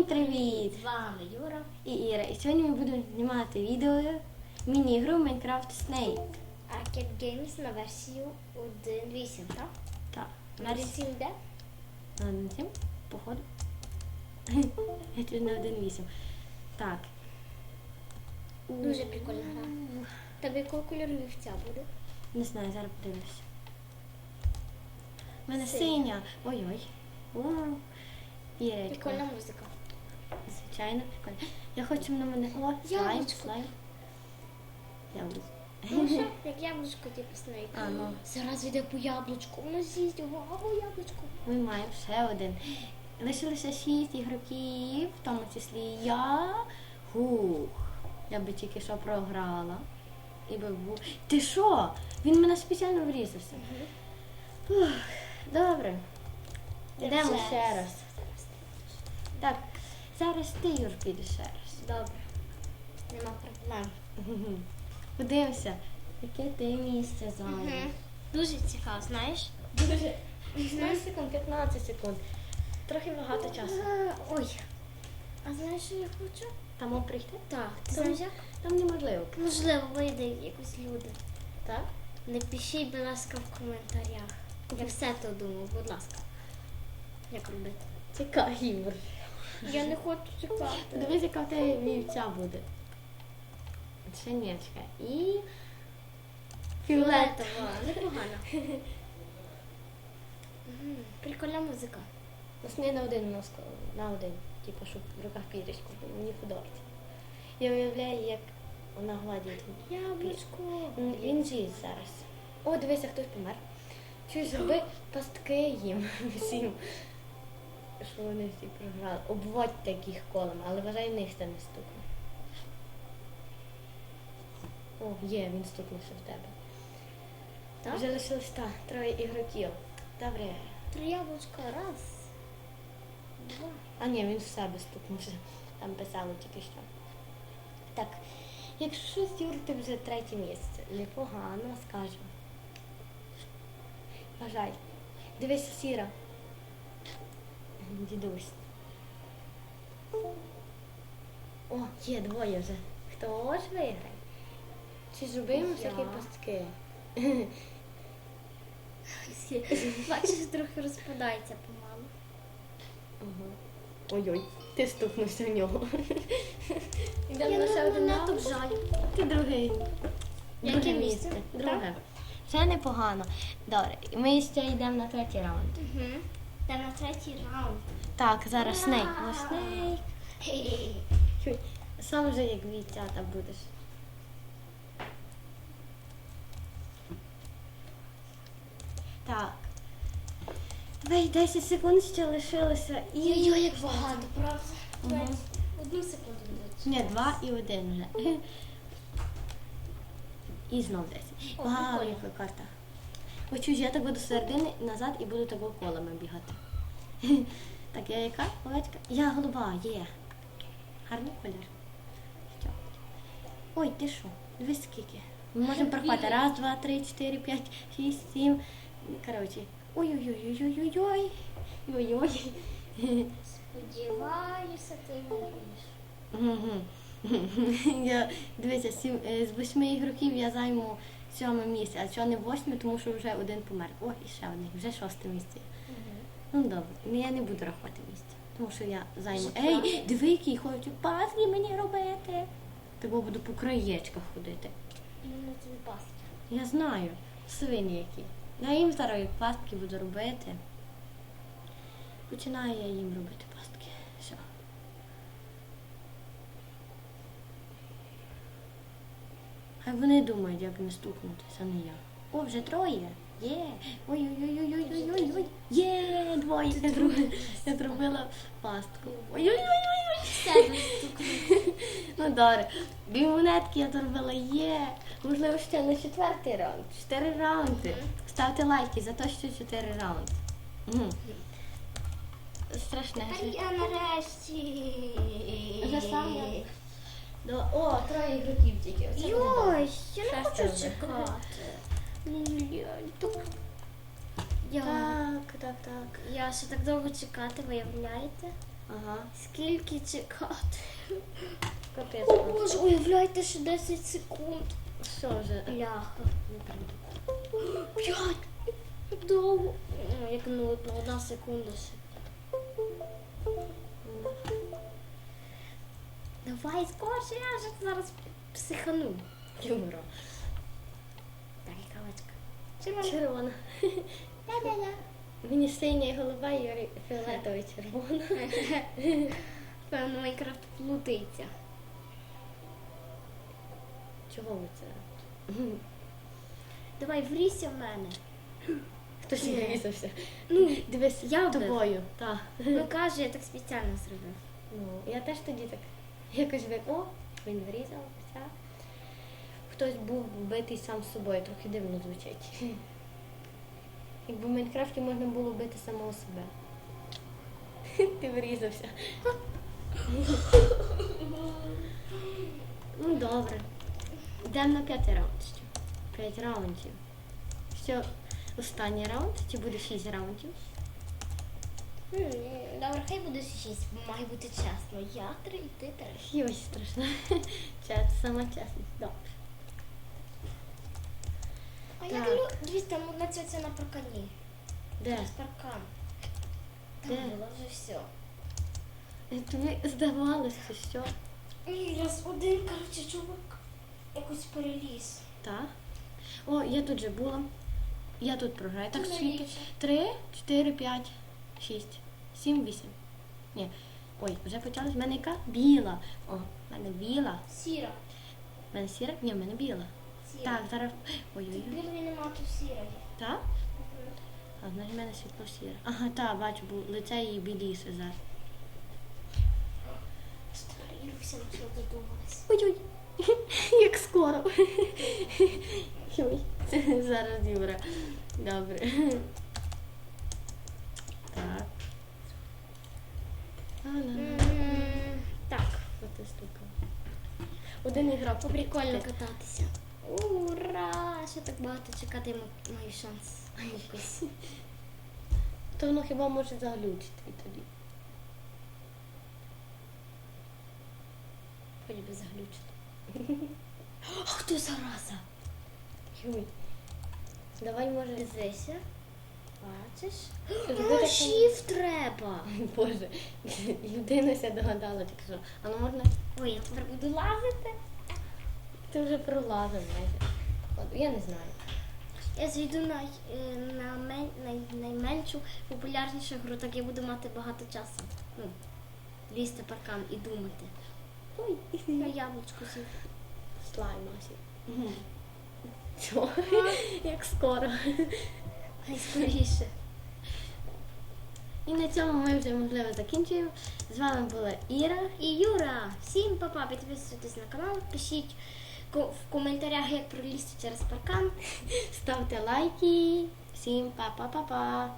Всім привіт! З вами Юра. І Іра. І сьогодні ми будемо знімати відео міні-ігру Minecraft Snake. Arcade Games на версію 1.8, так? Так, На версію де? на один сім, походу. Я тут на 1.8. Так. Дуже прикольна гра. Тобі якого кольору вівця буде? Не знаю, зараз подивлюся. У мене синя. Ой-ой. Прикольна музика. Звичайно, прикольно. Я хочу на мене. О, слайм, Яблучко. слайм. Яблучко. Ну як яблучко, типу Снейк. А, ну. Зараз йде по яблучку. Воно з'їсть, вау, яблучко. Ми маємо ще один. Лишилося шість ігроків, в тому числі я. Хух. Я би тільки що програла. І би був. Ти що? Він мене спеціально врізався. Ух, добре. Йдемо ще раз. Зараз ти, Юр, підеш ще раз. Добре. Нема проблем. Мгм. Подивимося, яке ти місце зайняв. Мгм. Дуже цікаво, знаєш? Дуже. 16 секунд, 15 секунд. Трохи багато часу. Ой. А знаєш, що я хочу? Там прийти? Так, ти Там- знаєш як? Там неможливо. Можливо, вийде якось люди. Так? Напишіть, будь ласка, в коментарях. Я все то думав, будь ласка. Як робити? Цікавий Юр. Я не хочу чекати. Дивись, яка в тебе вівця буде. Шинечка. І фіолет. Фіолетова, непогано. Прикольна музика. Нас на один нос, на один. Типу, щоб в руках пірочку, мені подобається. Я уявляю, як вона гладить. Яблучко. Він з'їсть зараз. О, дивися, хтось помер. Чуєш, зроби пастки їм всім. Що вони всі програли. Обводь таких колом, але вважай, них це не стукне. О, є, він стукнувся в тебе. Так? Вже лишилось та, троє ігроків. Добре. Три яблучка. Раз. Два. А ні, він в себе стукнувся. Там писало тільки що. Так, якщо щось, Юр, ти вже третє місце. Непогано, скажу. Бажай. Дивися, сіра. Дідусь. О, є двоє вже. Хто ж виграє? Чи зробимо всякі пастки? Бачиш, трохи розпадається помалу. Ага. Ой-ой, ти стукнувся в нього. Я ще один раунд. обжаю. Ти другий. Яке місце? Друге. Все непогано. Добре, ми ще йдемо на третій раунд. Угу. Та на третій раунд. Так, зараз снейк. Снейк. Чуй, Сам вже як вівцята будеш. Так. Давай 10 секунд ще лишилося. І... Ой-ой, як багато, правда? Мгм. Одну секунду додать. Ні, два і один вже. І знов 10. О, Вау, яка карта. Чуєш, я так буду середини назад і буду такого колами бігати. Так, я яка? Овечка? Я голуба, є. Гарний колір. Ой, ти що? Дивись скільки. Ми можемо порахувати. Раз, два, три, чотири, п'ять, шість, сім. Коротше. Ой-ой-ой-ой-ой-ой. Ой-ой. Сподіваюся, ти. Мгм. Я дивися, е, з восьми ігроків я займу сьоме місце, а чого не восьме, тому що вже один помер. О, і ще один, вже шосте місце. Ну добре, ну, я не буду рахувати місце, тому що я займу. Ей, диви, які хочуть паски мені робити. Того буду по краєчках ходити. Пастка. Я знаю, свині які. Я їм зараз пастки буду робити. Починаю я їм робити пастки. Все. Хай вони думають, як не стукнутися, не я. О, вже троє. Є. Ой-ой-ой-ой-ой-ой-ой. Є, двоє. Я зробила, я зробила пастку. Ой-ой-ой-ой. Все. Ну добре. Дві монетки я зробила є. Можливо, ще на четвертий раунд. Чотири раунди. Ставте лайки за те, що чотири раунди. Мгм. Страшне. Тепер я нарешті. О, троє ігроків тільки. Оце. Йой, я не хочу чекати. Я, Так, так, так. я ще так довго чекати, виявляєте? Ага. Скільки чекати? Капець. О боже, уявляйте, що 10 секунд. Що вже? Ляха. Не прийду. П'ять. Як довго. Ну, як нудно, одна секунда ще. Давай скорше, я вже зараз психану. Юмора. Так, яка очка? Червона. Червона. Ля-ля-ля. Мені синя і голова, Юрій фіолетовий червона. Певно, Майнкрафт плутається. Чого ви це? Давай врійся в мене. Хтось Ні. врізався. Ну, Дивись, я тобою. Так. ну каже, я так спеціально зробив. Ну, я теж тоді так якось би, о, він врізався. Хтось був битий сам з собою, трохи дивно звучить. Якби в Майнкрафті можна було бити самого себе. Ти врізався. Ну, добре. Йдемо на п'ятий раунд. П'ять раундів. Все, останній раунд, чи буде шість раундів? Добре, хай буде шість, має бути чесно. Я три, і ти теж. Йой, страшно. Чес, сама чесність. Добре. А я люблю, дивись, там одна цьоця на паркані. Де? З паркан. Там Де? було вже все. Е, Тобі здавалося, що? І раз один, коротше, чувак якось переліз. Так. О, я тут же була. Я тут програю. Так, скільки? Три, чотири, п'ять, шість, сім, вісім. Ні. Ой, вже почалось. В мене яка? Біла. О, в мене біла. Сіра. В мене сіра? Ні, в мене біла. Сіра. Так, зараз. Ой-ой-ой. Білої нема, тут сіра. Так? А значить в мене світло сіре. Ага, так, бачу, бо лице її біліше зараз. Старий Руся що додумалась. Ой-ой, як скоро. Зараз Юра. Добре. Так. М, Так, От і. Один ігрок. прикольно кататися. Ура! Ще так багато чекати ма- маю шанс. Якось. То воно хіба може заглючити і тоді. Хоч би заглючити. А хто зараза? Юй. Давай може. Дивися. Бачиш? Шіф треба. Боже, людина ся догадала, так що. А ну можна. Ой, я тепер буду лазити. Ти вже пролазив майже. От, я не знаю. Я зайду на, е, на мен, най, найменшу популярнішу гру, так я буду мати багато часу. Ну, лізти паркан і думати. Ой, На яблучко сів. слайм Асі. Що? Як скоро. Найскоріше. І на цьому ми вже можливо закінчуємо. З вами була Іра. І Юра, всім папа, підписуйтесь на канал, пишіть в коментарях, як пролізти через паркан. Ставте лайки. Всім па-па-па-па.